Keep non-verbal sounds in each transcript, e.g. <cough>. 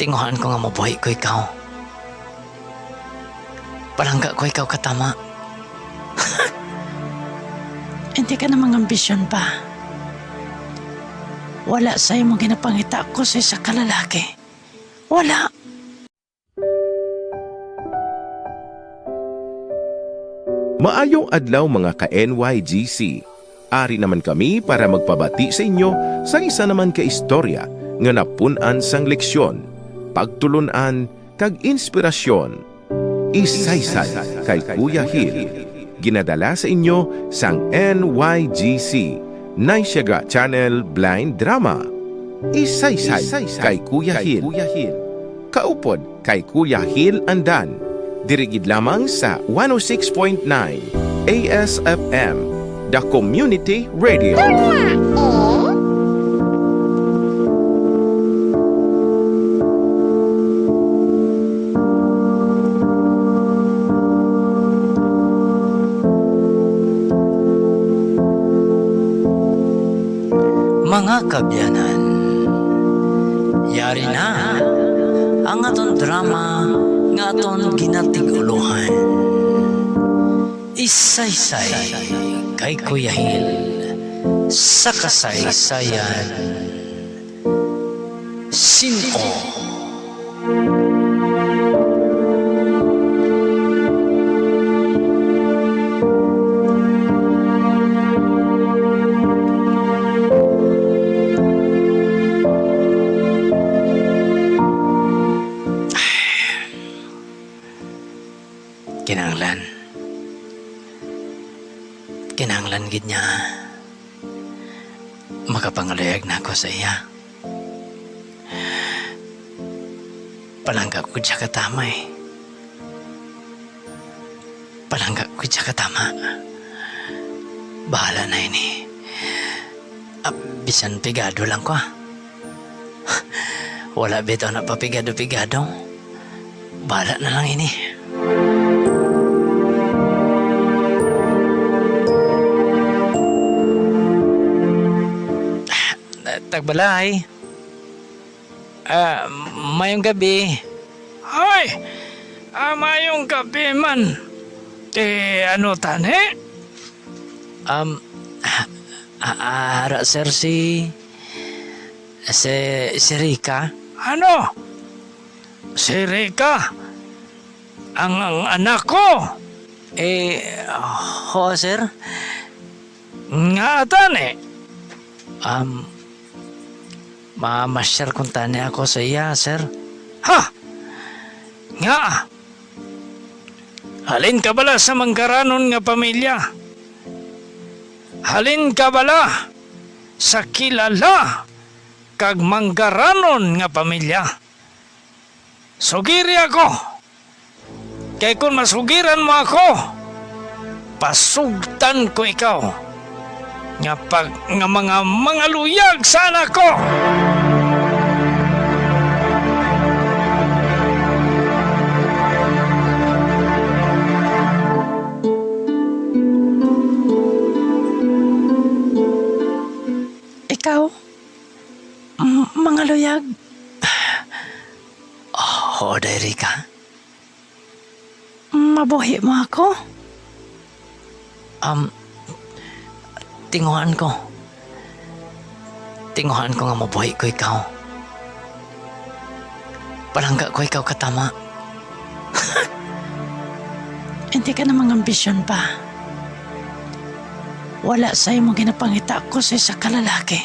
Tinguhan ko nga mabuhay ko ikaw. Palangga ko ikaw katama. <laughs> Hindi ka namang ambisyon pa. Wala sa mo ginapangita ko sa isa kalalaki. Wala. Maayong adlaw mga ka-NYGC. Ari naman kami para magpabati sa inyo sa isa naman ka istorya nga napunan sang leksyon, pagtulunan kag inspirasyon. Isaysay kay Kuya Hil. Ginadala sa inyo sang NYGC, Naisyaga Channel Blind Drama. Isaysay kay Kuya Hil. Kaupod kay Kuya Hil Andan. Dirigid lamang sa 106.9 ASFM, The Community Radio. Mga kabyanan, yari na ang aton drama nga aton ginatiguluhan. Isaysay kay Kuya Hil sa kasaysayan. Sino? Kinanglan. Kinanglan gid niya. Makapangalayag na ako sa iya. Palangga ko siya katama eh. Palangga ko siya katama. Bahala na eh. Ah, bisan pigado lang ko ah. <laughs> Wala bitaw na papigado-pigado. Bahala na lang ini. Tagbalay. Ah, mayong gabi. Ay! Ah, mayong gabi man. Eh, ano tani? Um, ah, ara sir si... Si, si Rika. Ano? Si Rika? Ang, ang anak ko? Eh, ho sir? Nga tani? Um, Mamasyar kung tani ako sa iya, sir. Ha? Nga. Halin ka bala sa manggaranon nga pamilya? Halin ka bala sa kilala kag manggaranon nga pamilya? Sugiri ako. Kay kung masugiran mo ako, pasugtan ko ikaw nga pag nga mga mga luyag sana ko. Mabuhi mo ako? Um, tinguhan ko. Tinguhan ko nga mabuhay ko ikaw. Palangga ko ikaw katama. <laughs> Hindi ka namang ambisyon pa. Wala sa mo ginapangita ko sa isa kalalaki.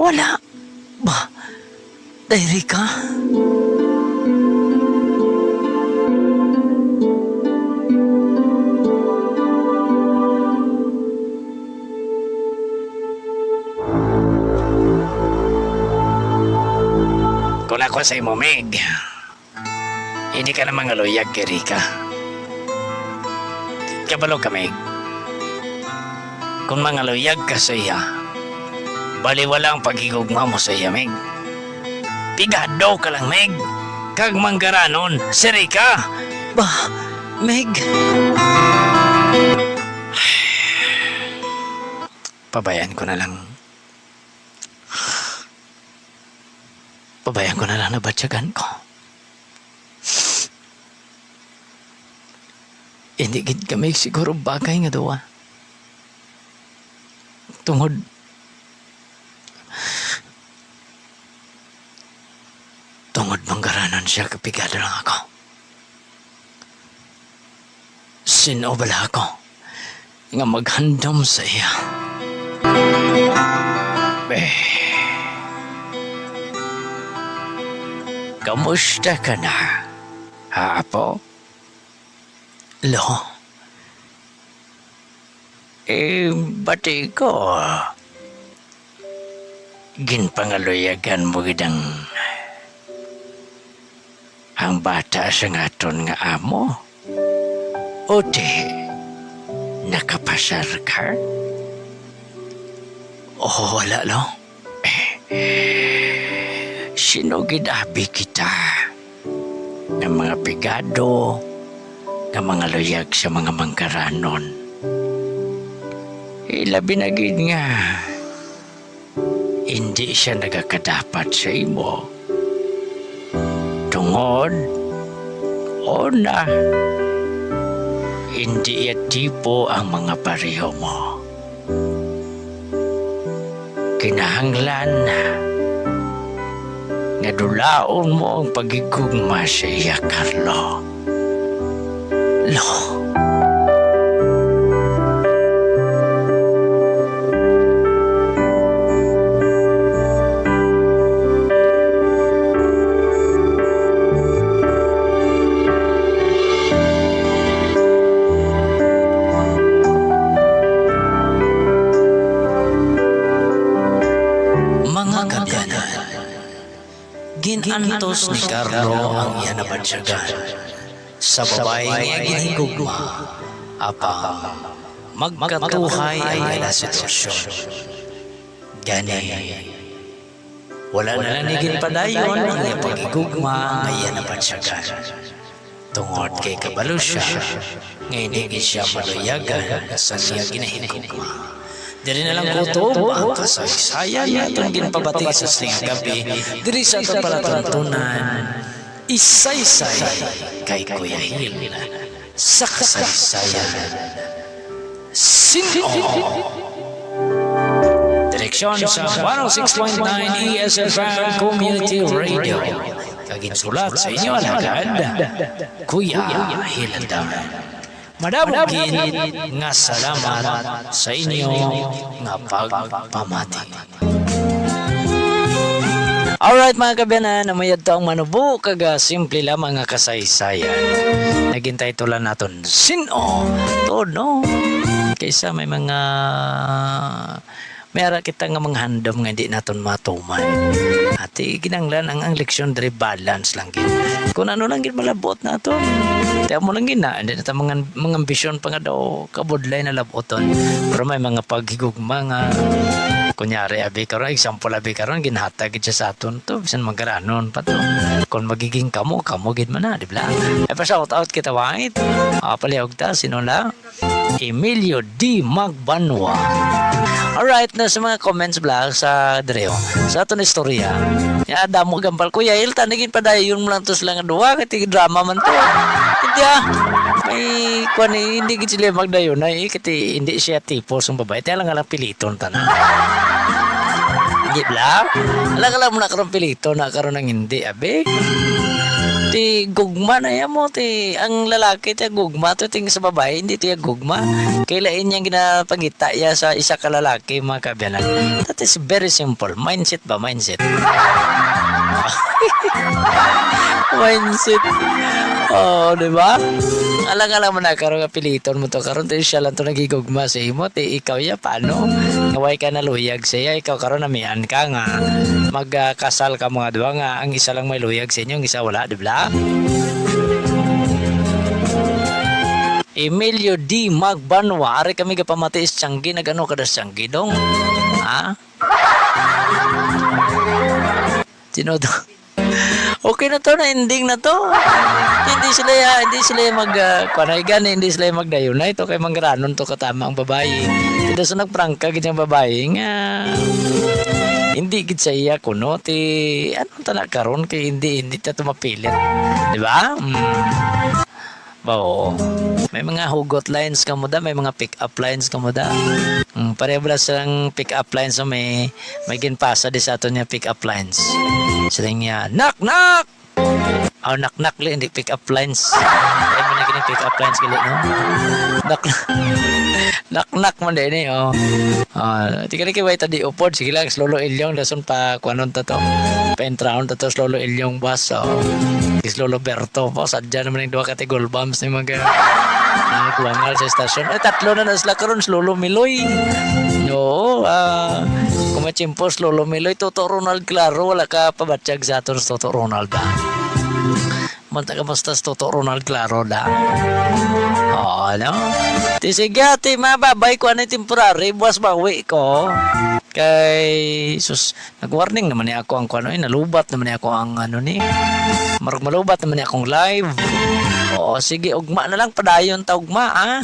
Wala. Ba, diary ka? Kung ako sa imo, Meg, hindi ka na mga luyag kay Rika. Kabalo ka, Meg. Kung mga luyag ka sa iya, baliwala ang pagigugma mo sa iya, Meg. Pigado ka lang, Meg. Kag manggaranon, si Rika. Ba, Meg. <sighs> Pabayaan ko na lang. Pabayaan ko na lang na batyagan ko. Hindi gid kami siguro bagay nga duwa. Tungod Tungod manggaranan siya kapigado lang ako. Sino bala ako nga maghandom sa iya. Eh, kamusta ka na? Ha, Apo? Lo? Eh, bati ko. Ginpangaloyagan mo gidang ang bata sa ngaton nga amo. O di, nakapasar ka? Oh, wala lo. Eh, sinugidabi kita ng mga pigado, ng mga luyag sa mga mangkaranon. Ilabi na gid nga, hindi siya nagakadapat sa imo. Tungod, o na, hindi tipo ang mga pareho mo. Kinahanglan na nga dulaon mo ang pagigugma sa iya, Carlo. Lo. Mga kabyanan, ginantos ni Carlo ang iyan na bansyagan sa babae nga ginhigugma apa magkatuhay ay ila sitwasyon. Gani, wala na lang nigin padayon ang iyang pagigugma ang iyan na bansyagan. Tungod kay kabalo siya, ngayon hindi siya maluyagan sa siya ginahigugma. Diri na lang kutob ang kasaysayan na itong ginpabati sa sling gabi. Diri sa itong palatuntunan, isaysay kay Kuya Hil sa kasaysayan. Sino? Direksyon sa 106.9 ESFM Community Radio. Kaginsulat sa inyo alagad, Kuya Hilandaman. Madabugin nga salamat sa inyo nga pagpamati. Alright mga kabiyanan, namayad to ang manubo kaga simple lamang nga kasaysayan. Nagintay tulan naton sino to no kaysa may mga Mayara kita nga mga handom nga hindi naton matuman. Ati ginanglan ang ang leksyon diri balance lang gid. Kung ano lang gid malabot naton. Tiyan mo lang gid na hindi na mga mga ambisyon pa nga daw kabudlay na laboton. Pero may mga paghigugma nga kunyari abi karon example abi karon ginhatag gid sa aton to bisan magaranon pa to. Kung magiging kamo kamo gid man na di ba? Ay pa shout out kita wait. Ah palihog ta sino la? Emilio D. Magbanwa. Alright, na sa mga comments vlog sa Dreo. Sa ato na istorya. Ya, damo gambal ko. Ya, ilta, naging padayon mo lang to sila nga duwa. Kati drama man to. Hindi ah. Kwan eh, hindi gid sila magdayon na. Eh, kati hindi siya tipo sa babae. Lang nga lang piliton tanan. Hindi bla? Alam ka lang mo na karoon pilito na karoon ng hindi, abe. Ti gugma na yan mo, ti ang lalaki ti gugma to ting sa babae, hindi ti gugma. Kailain niya ginapangita ya sa isa ka lalaki mga kabiyanan. That is very simple. Mindset ba? Mindset. <laughs> mindset. Oh, di ba? Alang-alang mo na karon nga piliton mo to karon tayo siya lang to nagigugma sa imo ti ikaw ya paano? Ngaway ka na luyag siya ikaw karon namian ka nga magkasal ka mga duwa nga ang isa lang may luyag sa inyo ang isa wala di ba? Emilio D. Magbanwa Ari kami kapamati is Tianggi Nagano ka da Tianggi dong Ha? Sino? Okay na to na ending na to. hindi sila ya, hindi sila mag uh, panaygan, hindi sila na ito kay mangranon to katama ang babae. Ito sa nagprangka gid ang babae nga hindi gid sa iya kuno ti anong tala karon kay hindi hindi ta tumapilit. Di ba? Mm. Oo. May mga hugot lines ka mo da, may mga pick-up lines ka mo da. Mm, pareho sang pick-up lines so may may ginpasa di sa ato niya pick-up lines. Sa niya, knock knock! Oh, knock knock li, hindi pick-up lines. Gini pick-up lines gali, no? Knock knock knock man din eh, oh. Ah, tika wait tadi upod sige lang slolo ilyong dason pa kuanon ta to. Pa entraon ta to slolo ilyong bus. Oh. Is Lolo Berto po. Sadya naman yung dua kati gold bombs ni mga nagwangal sa estasyon. Eh, tatlo na na sila karon Lolo Miloy. No, ah, kumachimpos Lolo Miloy. Toto Ronald Claro. Wala ka pabatsyag sa aton Toto Ronald ba? Manta ka basta Toto Ronald Claro da. Oo, ano? Ti sige, ti mababay ko ano temporary. Buwas bawi ko. Kay, sus, nag-warning naman niya ako ang kuano, eh, nalubat naman niya ako ang ano ni. Marag malubat naman niya akong live. Oo, sige, ugma na lang padayon ta ugma, ah.